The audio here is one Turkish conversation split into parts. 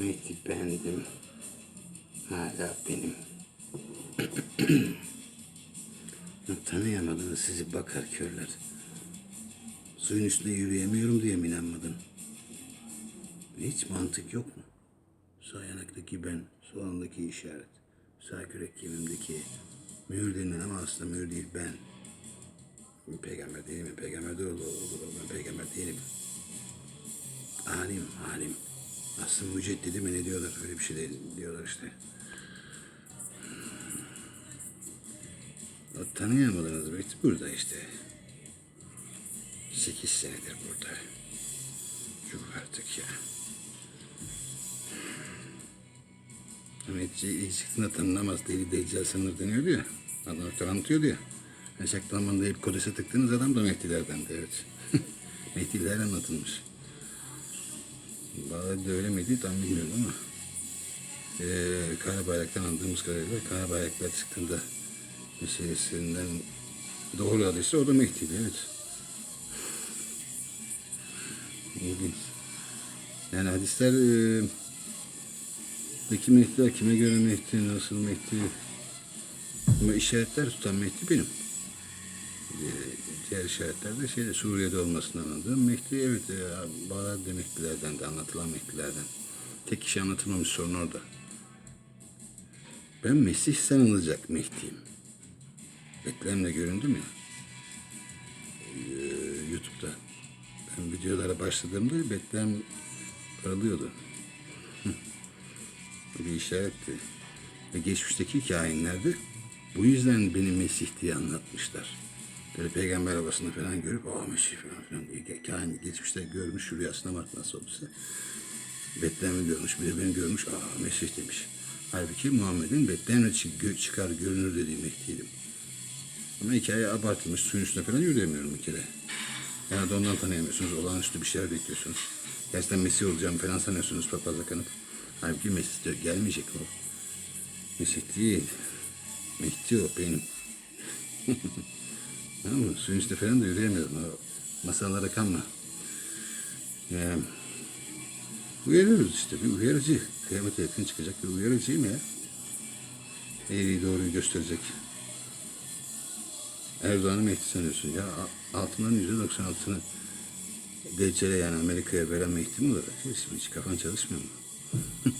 Mehdi bendim. Hala benim. Tanıyamadınız sizi bakar körler. Suyun üstünde yürüyemiyorum diye mi inanmadın? Hiç mantık yok mu? Sağ yanaktaki ben, sol andaki işaret. Sağ kürek kemiğimdeki mühür denilen ama aslında mühür değil ben. Peygamber değilim? Peygamber de olur, olur. Ben peygamber değilim. Alim, alim. Aslında müceddidi mi ne diyorlar? Öyle bir şey değil, diyorlar işte. O tanıyamadınız belki burada işte. Sekiz senedir burada. Çok artık ya. Mehmetçi ilk çıktığında tanınamaz deli deccal sanır deniyordu ya. Adam öyle anlatıyordu ya. Eşek zamanında hep kodese tıktığınız adam da Mehdi'lerden de evet. Mehdi'ler anlatılmış. Vallahi de öyle miydi tam bilmiyorum ama. Ee, Kara Bayrak'tan andığımız kadarıyla Kara Bayraklar çıktığında meselesinden doğru adresi o da Mehdi'ydi evet. İlginç. Yani hadisler e, Peki Mehdi'ler kime göre Mehdi, nasıl Mehdi? Ama işaretler tutan Mehdi benim. Ee, Diğer işaretler de şeyde Suriye'de olmasını anladığım Mehdi evet e, Bağdat Mehdilerden de anlatılan Mehdilerden. Tek kişi anlatılmamış sorun orada. Ben Mesih sanılacak Mehdi'yim. Betlehem'de göründüm ya. Ee, YouTube'da. Ben videolara başladığımda Betlehem paralıyordu. Bu bir işaretti. Ve geçmişteki kainlerde bu yüzden beni Mesih diye anlatmışlar. Böyle peygamber arabasında falan görüp aa Mesih falan filan kain geçmişte görmüş rüyasına bak nasıl olduysa. Betlehem'i görmüş bir de beni görmüş aa Mesih demiş. Halbuki Muhammed'in Betlehem'le çı- çıkar görünür dediği Mehdi'ydim. Ama hikaye abartılmış suyun üstüne falan yürüyemiyorum bir kere. Yani ondan tanıyamıyorsunuz. Olağanüstü bir şeyler bekliyorsunuz. Gerçekten Mesih olacağım falan sanıyorsunuz papazla kanıp. Halbuki Mesih diyor. Gelmeyecek o. Mesih değil. Mehdi o benim. Tamam mı? Suyun üstüne falan da yürüyemiyorum. Masallara kanma. Yani, uyarıyoruz işte. Bir uyarıcı. Kıyamete yakın çıkacak bir uyarıcıyım ya. Eğriyi doğruyu gösterecek. Erdoğan'ı Mehdi sanıyorsun. Ya altından yüzde doksan altını Deccale yani Amerika'ya veren Mehdi mi olarak? Hiç, hiç kafan çalışmıyor mu?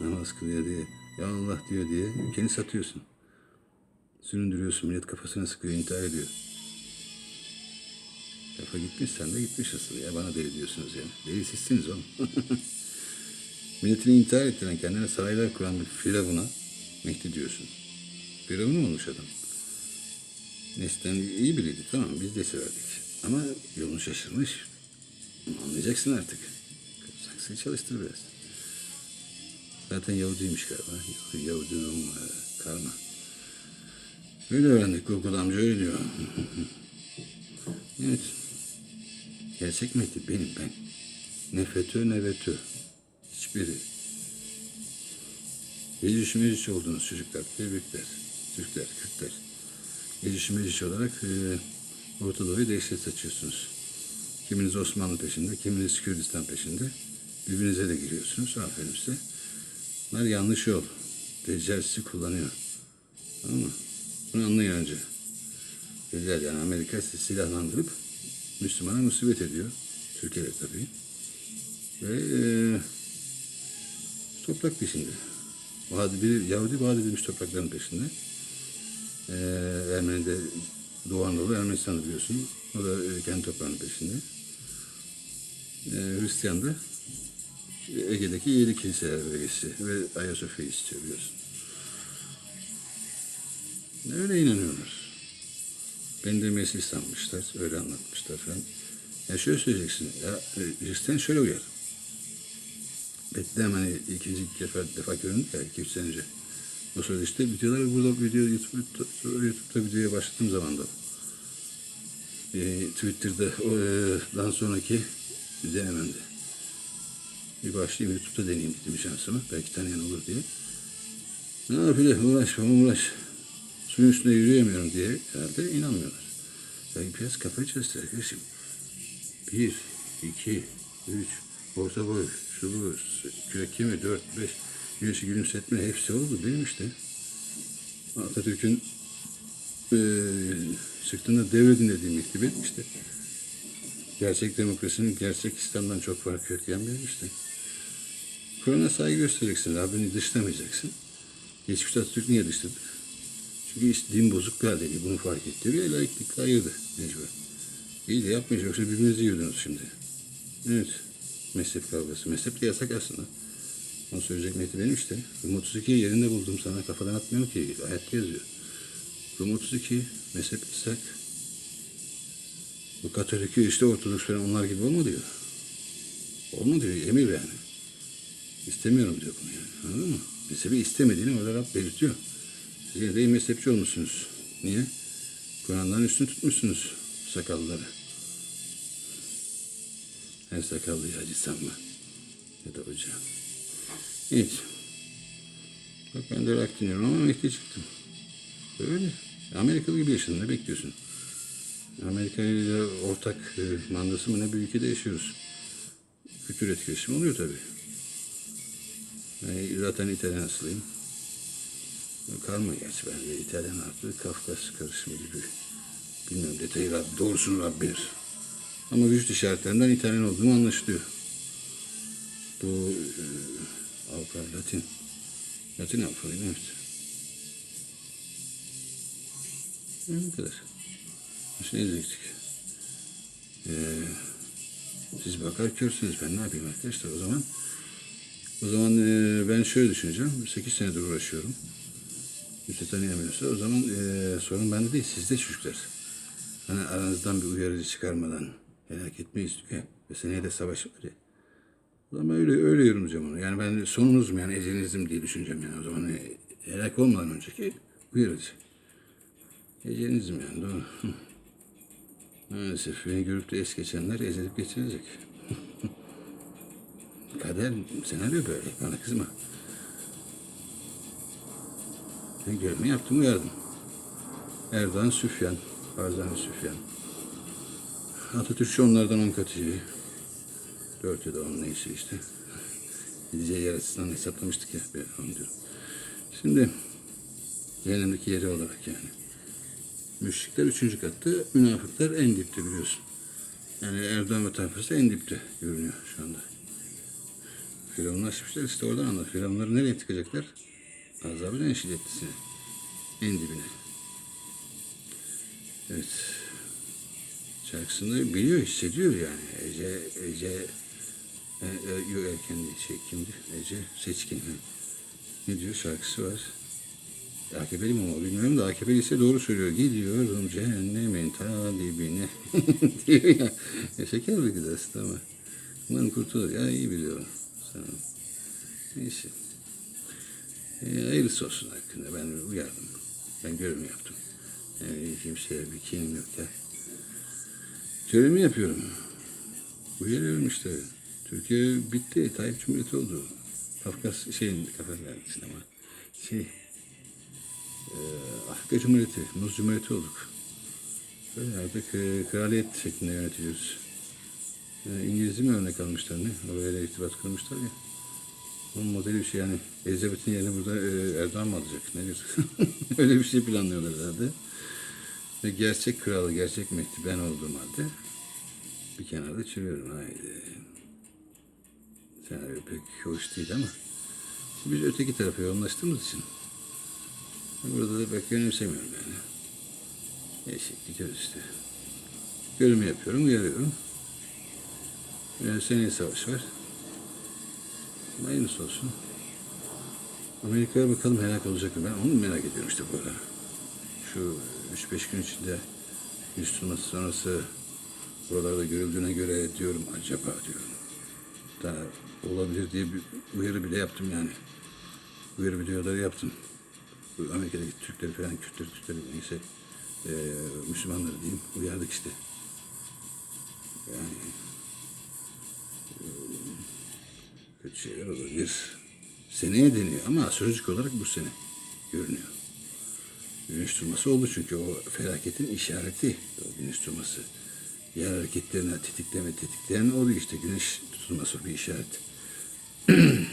Namaz kılıyor diye, ya Allah diyor diye ülkeni satıyorsun. Süründürüyorsun, millet kafasına sıkıyor, intihar ediyor. Kafa gitmiş, sen de gitmiş asıl. Ya bana deli diyorsunuz yani. Deli sizsiniz oğlum. Milletini intihar ettiren, kendine saraylar kuran bir firavuna Mehdi diyorsun. Firavun olmuş adam. Neslen iyi biriydi tamam biz de severdik. Ama yolunu şaşırmış. Anlayacaksın artık. Saksıyı çalıştır biraz. Zaten Yahudiymiş galiba. Yahudi karma. Öyle öğrendik. Google amca öyle diyor. evet. Gerçek Mehdi benim ben. Ne FETÖ ne VETÖ. Hiçbiri. Meclis meclis olduğunuz çocuklar, tebrikler. Türkler, Kürtler. Meclis meclis olarak e, Orta Doğu'yu dehşet saçıyorsunuz. Kiminiz Osmanlı peşinde, kiminiz Kürdistan peşinde. Birbirinize de giriyorsunuz. Aferin size. Bunlar yanlış yol. Deccal sizi kullanıyor. Tamam mı? Anlayın önce. Deccal yani Amerika silahlandırıp Müslümana musibet ediyor. Türkiye'de tabii. Ve e, toprak peşinde. Vaat bir Yahudi vaat edilmiş toprakların peşinde. E, Ermeni de Doğu Anadolu Ermenistan'ı biliyorsun. O da e, kendi toprağının peşinde. E, Hristiyan da Ege'deki yedi kiliseler bölgesi ve Ayasofya'yı istiyor biliyorsun. Öyle inanıyorlar. Beni de Mesih sanmışlar, öyle anlatmışlar falan. Ya şöyle söyleyeceksin, ya e, Hristiyan şöyle uyar. Betlehem hani ikinci defa, defa göründü ya, iki üç sene önce. O sırada işte videoları burada video YouTube, YouTube'da videoya başladığım zaman da e, Twitter'da o, e, dan sonraki denememde. Bir başlayayım YouTube'da deneyeyim dedim şansımı. Belki tanıyan olur diye. Ne yapayım uğraş uğraş. Suyun üstünde yürüyemiyorum diye herhalde inanmıyorlar. Ya biraz kafayı çalıştır arkadaşım. Bir, iki, üç, orta boy, şu bu, kürek kemiği, dört, beş, güneşi gülümsetme hepsi oldu benim işte. Atatürk'ün eee çıktığında devredin dediğim mektubu işte. Gerçek demokrasinin gerçek İslam'dan çok farkı yok diyen benim işte. Kur'an'a saygı göstereceksin, Rabbini dışlamayacaksın. Geçmişte Atatürk niye dışladı? Çünkü din bozuk bir haldeydi. Bunu fark etti ve laiklikle ayırdı mecbur. İyi de yapmayacak. Yoksa birbirinizi yiyordunuz şimdi. Evet. Mezhep kavgası. Mezhep de yasak aslında. Onu söyleyecek niyeti benim işte. Rum 32 yerinde buldum sana. Kafadan atmıyorum ki. Ayette yazıyor. Rum 32 mezhep yasak. Bu Katolik işte Ortodoks falan onlar gibi olma diyor. Olma diyor. Emir yani. İstemiyorum diyor bunu yani. Anladın mı? Mezhebi istemediğini orada Rab belirtiyor. Siz de mezhepçi olmuşsunuz. Niye? Kur'an'dan üstün tutmuşsunuz sakalları. Her sakallı hacı sanma. Ya da hoca. Evet. Bak ben de rak dinliyorum ama Mehdi çıktım. Böyle. Amerikalı gibi yaşadın. Ne bekliyorsun? Amerika ile ortak e, mandası mı ne bir ülkede yaşıyoruz. Kültür etkileşimi oluyor tabii. Ben zaten İtalyan aslıyım. Karma gerçi ben de İtalyan artı Kafkas karışımı gibi. Bilmiyorum detayı Rab, doğrusunu Rab bilir. Ama vücut işaretlerinden İtalyan olduğum anlaşılıyor. Doğu e, Avrupa, Latin. Latin Avrupa'yım evet. Evet, Bu kadar. Ne diyecektik? Ee, siz bakar körsünüz. Ben ne yapayım arkadaşlar o zaman? O zaman e, ben şöyle düşüneceğim. 8 senedir uğraşıyorum. Kimse tanıyamıyorsa o zaman e, sorun bende değil. Sizde çocuklar. Hani aranızdan bir uyarıcı çıkarmadan helak etmeyiz diyor. Ve seneye de savaş var ya. O zaman öyle, öyle yorumlayacağım onu. Yani ben sonunuz mu yani ecelinizim diye düşüneceğim yani. O zaman e, helak olmadan önceki uyarıcı. Ecelinizim yani doğru. Maalesef beni görüp de es geçenler ezilip geçirecek. Kader, senaryo böyle. Bana kızma. Ben görevimi yaptım, uyardım. Erdoğan Süfyan, Barzani Süfyan. Atatürkçü onlardan on kat iyi. Dört ya da on neyse işte. Gideceği yer açısından hesaplamıştık ya. Ben onu diyorum. Şimdi cehennemdeki yeri olarak yani. Müşrikler üçüncü katta, münafıklar en dipte biliyorsun. Yani Erdoğan ve tayfası en dipte görünüyor şu anda. Firavunlaşmışlar işte oradan anlar. Firavunları nereye tıkacaklar? Azabın en şiddetlisine. En dibine. Evet. Şarkısında biliyor, hissediyor yani. Ece, Ece, e, e, yok erken değil, şey kimdi? Ece Seçkin. ha. Ne diyor? Şarkısı var. AKP'li mi o bilmiyorum da AKP'li ise doğru söylüyor. Gidiyorum cehennemin ta dibine diyor ya. ya şeker bir aslında ama. Umarım kurtulur. Ya iyi biliyor. Tamam. Neyse. E, hayırlısı olsun hakkında. Ben uyardım. Ben görevimi yaptım. Yani kimseye bir kinim yok ya. Görevimi yapıyorum. Uyarıyorum işte. Türkiye bitti. Tayyip Cumhuriyeti oldu. Kafkas şeyin Kafkas ama şey e, Afrika Cumhuriyeti, Muz Cumhuriyeti olduk. Böyle artık e, kraliyet şeklinde yönetiliyoruz. E, İngiliz'i mi örnek almışlar ne? Oraya irtibat kurmuşlar ya. Onun modeli bir şey yani. Elizabeth'in yerine burada e, Erdoğan mı alacak? Ne diyorsun? Öyle bir şey planlıyorlar herhalde. Ve gerçek kralı, gerçek Mehdi ben olduğum halde bir kenarda çürüyorum. Haydi. Senaryo pek hoş değil ama biz öteki tarafa yoğunlaştığımız için burada da pek önemsemiyorum yani. Neyse gidiyoruz işte. Görümü yapıyorum, uyarıyorum. Ee, seneye savaş var. Hayırlısı olsun. Amerika'ya bakalım helak olacak mı? Ben onu merak ediyorum işte bu ara. Şu 3-5 gün içinde yüz tutması sonrası buralarda görüldüğüne göre diyorum acaba diyorum. Daha olabilir diye bir uyarı bile yaptım yani. Uyarı videoları yaptım. Amerika'daki Türkleri falan, Kürtleri, Türkleri neyse eee Müslümanları diyeyim uyardık işte. Yani kötü şeyler olabilir. Seneye deniyor ama sözcük olarak bu sene görünüyor. Güneş tutması oldu çünkü o felaketin işareti o güneş tutması. yer hareketlerine tetikleme tetikleyen oluyor işte güneş tutulması bir işaret.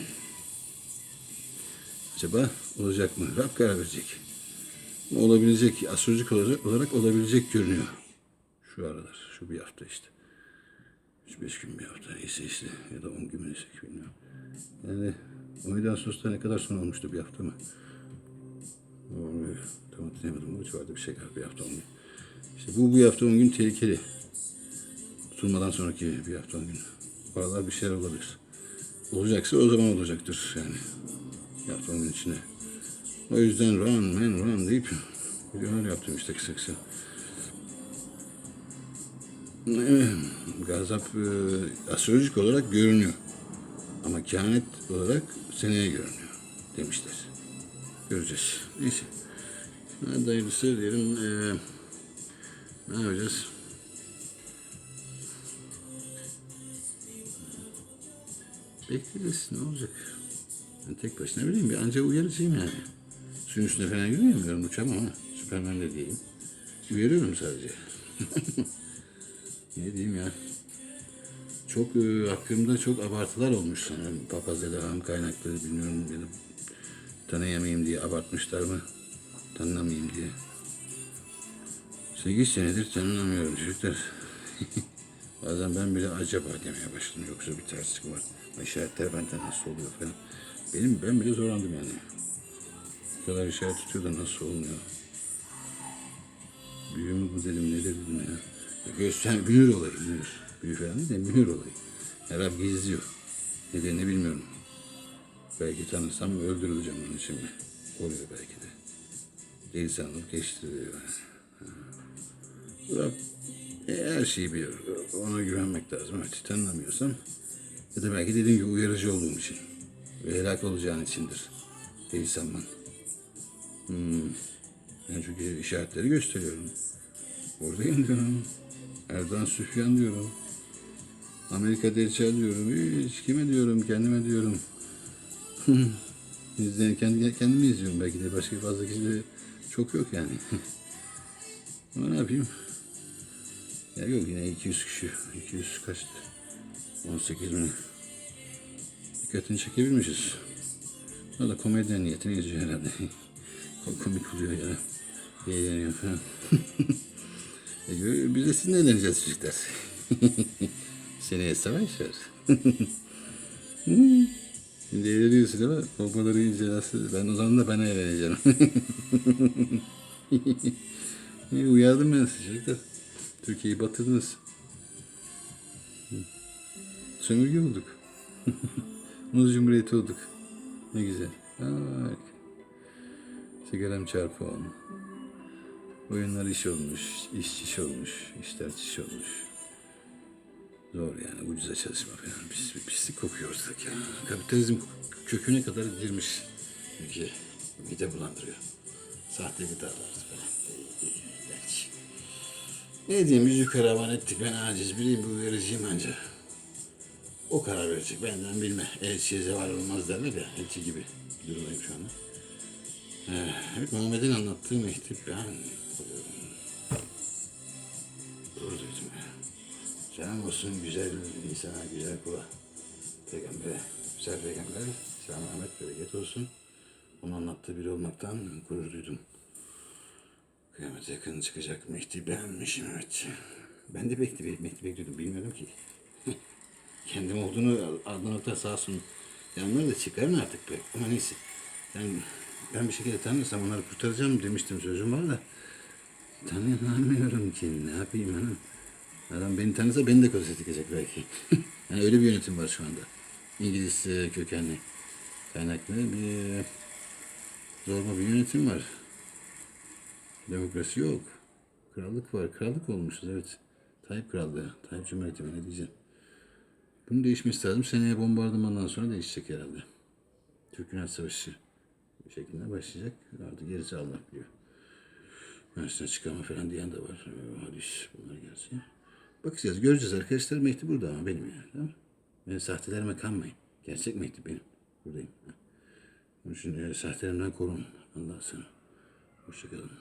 Acaba olacak mı? Rab karar verecek. Olabilecek, astrolojik olarak olabilecek görünüyor. Şu aralar, şu bir hafta işte. 3-5 gün bir hafta neyse işte ya da 10 gün neyse bilmiyorum. Yani 17 Ağustos'ta ne kadar sonra olmuştu bir hafta mı? Onu tam hatırlayamadım. Bu civarda bir şey galiba bir hafta 10 gün. İşte bu bir hafta 10 gün tehlikeli. Tutulmadan sonraki bir hafta 10 gün. Bu aralar bir şeyler olabilir. Olacaksa o zaman olacaktır yani. Bir hafta 10 gün içinde. O yüzden run man run deyip videolar yaptım işte kısa kısa. Gazap e, astrolojik olarak görünüyor. Ama kehanet olarak seneye görünüyor demişler. Göreceğiz. Neyse. Hayırlısı diyelim. E, ne yapacağız? Bekleriz. Ne olacak? Ben tek başına bileyim. Bir anca uyarıcıyım yani. Suyun üstüne falan yürüyemiyorum. Uçamam ama. Süpermen de diyeyim. Uyarıyorum sadece. ne diyeyim ya? Çok e, hakkımda çok abartılar olmuş sanırım. Papaz elham kaynakları bilmiyorum ya da tanıyamayayım diye abartmışlar mı? Tanınamayayım diye. 8 senedir tanınamıyorum çocuklar. Bazen ben bile acaba demeye başladım. Yoksa bir terslik var. İşaretler benden nasıl oluyor falan. Benim ben bile zorlandım yani. Bu kadar işaret tutuyor da nasıl olmuyor? Büyü mü bu dedim nedir dedim ya. Göster, mühür olayı mühür. Büyü falan değil de mühür olayı. Her Rab gizliyor. Nedenini bilmiyorum. Belki tanırsam öldürüleceğim onun için mi? Oluyor belki de. Değil sanılıp geçtiriyor. Rab e, her şeyi biliyor. Ona güvenmek lazım. Evet, tanımlamıyorsam ya da belki dediğim gibi uyarıcı olduğum için ve helak olacağın içindir. Değil sanman. Hmm. Ben çünkü işaretleri gösteriyorum. Oradayım diyorum. Erdoğan Süfyan diyorum. Amerika Deccal diyorum. Hiç kime diyorum, kendime diyorum. İzleyen kendi, kendimi izliyorum belki de. Başka fazla kişi de çok yok yani. Ama ne yapayım? Ya yok yine 200 kişi. 200 kaçtı? 18 mi? Dikkatini çekebilmişiz. O da komedyen niyetine yazıyor herhalde. Ko- Komik oluyor ya. Eğleniyor falan. E, biz de sizinle eğleneceğiz çocuklar. Seneye savaş var. Şimdi eğleniyorsun ama bombaları yiyince nasıl? Ben o zaman da ben eğleneceğim. Uyardım ben sizi çocuklar. Türkiye'yi batırdınız. Sömürge olduk. Muz Cumhuriyeti olduk. Ne güzel. Harika. Sigaram çarpı on. Oyunlar iş olmuş, iş iş olmuş, işler çiş olmuş. Zor yani ucuza çalışma falan. Bir pislik kokuyor ortalık ya. Kapitalizm köküne kadar girmiş ülke. Mide bulandırıyor. Sahte gıdalar falan. İğrenç. Ne diyeyim yüzü karavan ettik ben aciz biriyim bu vereceğim anca. O karar verecek benden bilme. Elçiye zeval olmaz derler ya elçi gibi durumdayım şu anda. Ee, Evet Muhammed'in anlattığı mektep ben Selam olsun güzel insana, güzel kula. Peygambere, güzel peygamber. Selam Ahmet bereket olsun. Onun anlattığı biri olmaktan gurur duydum. Kıyamete yakın çıkacak Mehdi benmişim evet. Ben de Mehdi, Mehdi bekliyordum bilmiyordum ki. Kendim olduğunu Adnan Oktar sağ olsun. Yanları da çıkarın artık be. Ama neyse. Ben, ben bir şekilde tanırsam onları kurtaracağım demiştim sözüm var da. Tanıyamıyorum ki ne yapayım hanım. Adam beni tanısa beni de gözetecek belki. yani öyle bir yönetim var şu anda. İngiliz e, kökenli kaynaklı bir zorba bir yönetim var. Demokrasi yok. Krallık var. Krallık olmuşuz evet. Tayyip Krallığı. Tayyip Cumhuriyeti ne diyeceğim. Bunun değişmesi lazım. Seneye bombardımandan sonra değişecek herhalde. Türk-Yunan Savaşı şeklinde başlayacak. Artık gerisi Allah biliyor. Üniversiteden çıkama falan diyen de var. Ee, Hadis bunlar gelsin. Bakacağız, göreceğiz arkadaşlar. Mehdi burada ama benim yani. Tamam mı? Benim sahtelerime kanmayın. Gerçek Mehdi benim. Buradayım. Onun için e, sahtelerimden korun. Allah sana. Hoşçakalın.